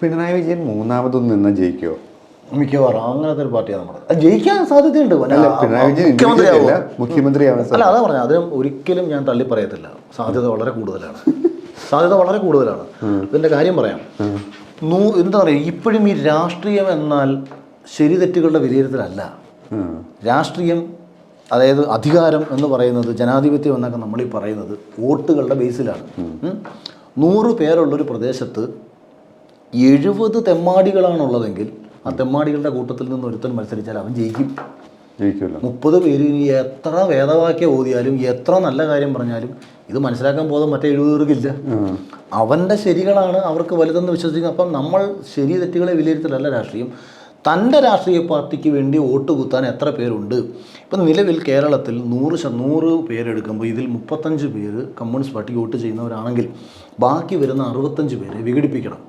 പിണറായി വിജയൻ മൂന്നാമതൊന്നും നിന്ന് ജയിക്കുമോ മിക്കവാറും. അങ്ങനത്തെ ഒരു പാർട്ടിയാണ് നമ്മുടെ. അത് ജയിക്കാൻ സാധ്യതയുണ്ട്. അല്ല പിണറായി വിജയൻ മുഖ്യമന്ത്രിയാവോ? individual അല്ല മുഖ്യമന്ത്രിയാവാൻ അല്ല അതാ പറഞ്ഞത്. അതിനും ഒരിക്കലും ഞാൻ തള്ളി പറയത്തില്ല. സാധ്യത വളരെ കൂടുതലാണ്. സാധ്യത വളരെ കൂടുതലാണ്. ഇതിന്റെ കാര്യം പറയാം. നൂ എന്താ പറയുക ഇപ്പോഴും ഈ രാഷ്ട്രീയം എന്നാൽ ശരി തെറ്റുകളുടെ വിലയിരുത്തലല്ല. രാഷ്ട്രീയം അതായത് അധികാരം എന്ന് പറയുന്നത് ജനാധിപത്യം എന്നൊക്കെ നമ്മൾ ഈ പറയുന്നത് വോട്ടുകളുടെ ബേസിലാണ്. നൂറ് പേരുള്ളൊരു പ്രദേശത്ത് എഴുപത് തെമ്മാടികളാണുള്ളതെങ്കിൽ ആ തെമ്മാടികളുടെ കൂട്ടത്തിൽ നിന്ന് ഒരുത്തൻ മത്സരിച്ചാൽ അവൻ ജയിക്കും. ജയിക്കുമല്ലോ. മുപ്പത് പേര് ഇനി എത്ര വേദവാക്യം ഓതിയാലും എത്ര നല്ല കാര്യം പറഞ്ഞാലും ഇത് മനസ്സിലാക്കാൻ പോകുന്ന മറ്റേ എഴുപത് പേർക്കില്ല അവന്റെ ശരികളാണ് അവർക്ക് വലുതെന്ന് വിശ്വസിക്കുന്നത് അപ്പം നമ്മൾ ശരി തെറ്റുകളെ വിലയിരുത്തലല്ല രാഷ്ട്രീയം. തന്റെ രാഷ്ട്രീയ പാർട്ടിക്ക് വേണ്ടി വോട്ട് കുത്താൻ എത്ര പേരുണ്ട്? ഇപ്പം നിലവിൽ കേരളത്തിൽ നൂറ് ശ നൂറ് പേരെടുക്കുമ്പോൾ ഇതിൽ മുപ്പത്തഞ്ച് പേര് കമ്മ്യൂണിസ്റ്റ് പാർട്ടിക്ക് വോട്ട് ചെയ്യുന്നവരാണെങ്കിൽ ബാക്കി വരുന്ന അറുപത്തഞ്ച് പേരെ വിഘടിപ്പിക്കണം.